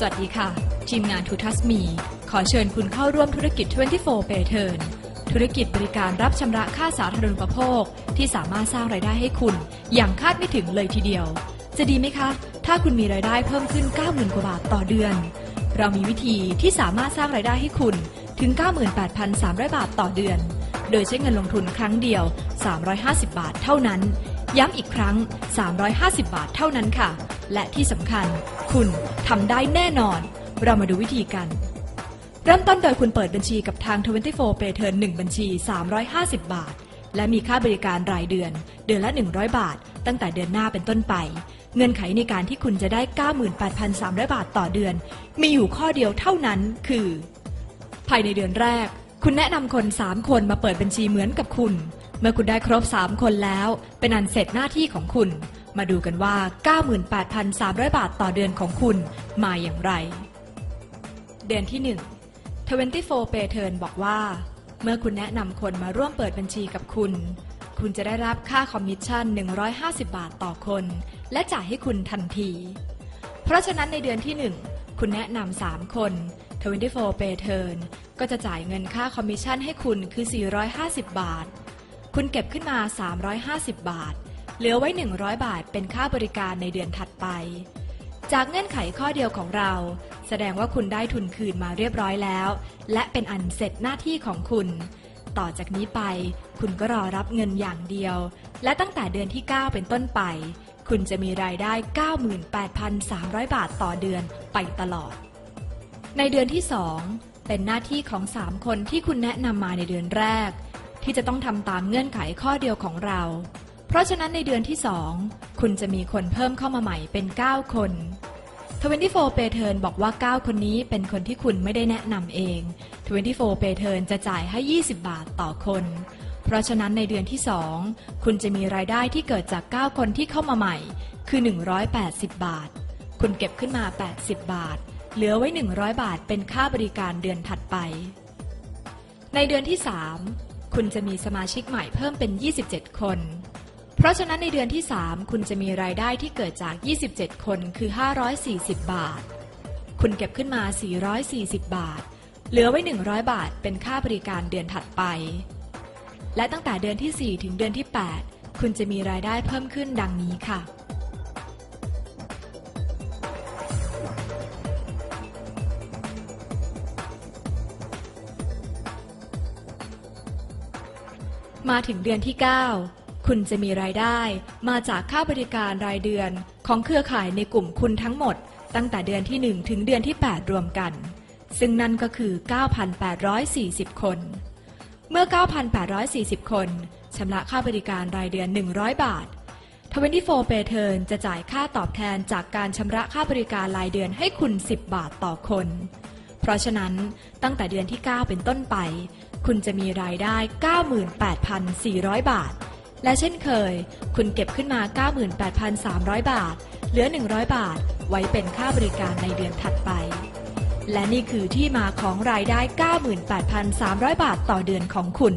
สวัสดีค่ะ ทีมงานทูทัสมี ขอเชิญคุณเข้าร่วมธุรกิจ 24 p a y Turn ธุรกิจบริการรับชำระค่าสาธารณูปโภค ที่สามารถสร้างรายได้ให้คุณ อย่างคาดไม่ถึงเลยทีเดียว จะดีไหมคะ ถ้าคุณมีรายได้เพิ่มขึ้น 90,000 กว่าบาทต่อเดือน เรามีวิธีที่สามารถสร้างรายได้ให้คุณถึง 98,300 บาทต่อเดือน โดยใช้เงินลงทุนครั้งเดียว 350 บาทเท่านั้น ย้ำอีกครั้ง 350 บาทเท่านั้นค่ะ และที่สำคัญ คุณทำได้แน่นอน เรามาดูวิธีกัน เริ่มต้นโดยคุณเปิดบัญชีกับทาง 24 Pay Turn 1 บัญชี 350 บาท และมีค่าบริการรายเดือน เดือนละ 100 บาท ตั้งแต่เดือนหน้าเป็นต้นไป เงื่อนไขในการที่คุณจะได้ 98,300 บาทต่อเดือน มีอยู่ข้อเดียวเท่านั้นคือ ภายในเดือนแรก คุณแนะนำคน 3 คนมาเปิดบัญชีเหมือนกับคุณ เมื่อคุณได้ครบ 3 คนแล้ว เป็นอันเสร็จหน้าที่ของคุณ มาดูกันว่า 98,300 บาทต่อเดือนของคุณมาอย่างไร เดือนที่ 1 24 Pay Turn บอกว่า เมื่อคุณแนะนำคนมาร่วมเปิดบัญชีกับคุณ คุณจะได้รับค่าคอมมิชชั่น 150 บาทต่อคน และจ่ายให้คุณทันที เพราะฉะนั้นในเดือนที่ 1 คุณแนะนำ3 คน 24 Pay Turn ก็จะจ่ายเงินค่าคอมมิชชั่นให้คุณคือ 450 บาท คุณเก็บขึ้นมา 350 บาท เหลือไว้ 100 บาทเป็นค่าบริการในเดือนถัดไป จากเงื่อนไขข้อเดียวของเรา แสดงว่าคุณได้ทุนคืนมาเรียบร้อยแล้ว และเป็นอันเสร็จหน้าที่ของคุณ ต่อจากนี้ไป คุณก็รอรับเงินอย่างเดียว และตั้งแต่เดือนที่ 9 เป็นต้นไป คุณจะมีรายได้ 98,300 บาทต่อเดือนไปตลอด ในเดือนที่ 2 เป็นหน้าที่ของ 3 คนที่คุณแนะนำมาในเดือนแรก ที่จะต้องทำตามเงื่อนไขข้อเดียวของเรา เพราะฉะนั้นในเดือนที่2คุณจะมีคนเพิ่มเข้ามาใหม่เป็น 9 คน24 Pay Turn บอกว่า 9 คนนี้เป็นคนที่คุณไม่ได้แนะนำเอง 24 Pay Turn จะจ่ายให้ 20 บาทต่อคน เพราะฉะนั้นในเดือนที่ 2 คุณจะมีรายได้ที่เกิดจาก 9 คนที่เข้ามาใหม่ คือ 180 บาท คุณเก็บขึ้นมา 80 บาท เหลือไว้ 100 บาทเป็นค่าบริการเดือนถัดไป ในเดือนที่ 3 คุณจะมีสมาชิกใหม่เพิ่มเป็น 27 คน เพราะฉะนั้นในเดือนที่ 3 คุณจะมีรายได้ที่เกิดจาก 27 คนคือ 540 บาท คุณเก็บขึ้นมา 440 บาท เหลือไว้ 100 บาทเป็นค่าบริการเดือนถัดไป และตั้งแต่เดือนที่ 4 ถึงเดือนที่ 8 คุณจะมีรายได้เพิ่มขึ้นดังนี้ค่ะ มาถึงเดือนที่ 9 คุณจะมีรายได้มาจากค่าบริการรายเดือนของเครือข่ายในกลุ่มคุณทั้งหมด ตั้งแต่เดือนที่ 1 ถึงเดือนที่ 8 รวมกัน ซึ่งนั่นก็คือ 9,840 คน เมื่อ 9,840 คนชำระค่าบริการรายเดือน 100 บาท 24 Pay Turn จะจ่ายค่าตอบแทนจากการชำระค่าบริการรายเดือนให้คุณ 10 บาทต่อคน เพราะฉะนั้นตั้งแต่เดือนที่ 9 เป็นต้นไป คุณจะมีรายได้ 98,400 บาท และเช่นเคย คุณเก็บขึ้นมา 98,300 บาท เหลือ 100 บาท ไว้เป็นค่าบริการในเดือนถัดไป และนี่คือที่มาของรายได้ 98,300 บาทต่อเดือนของคุณ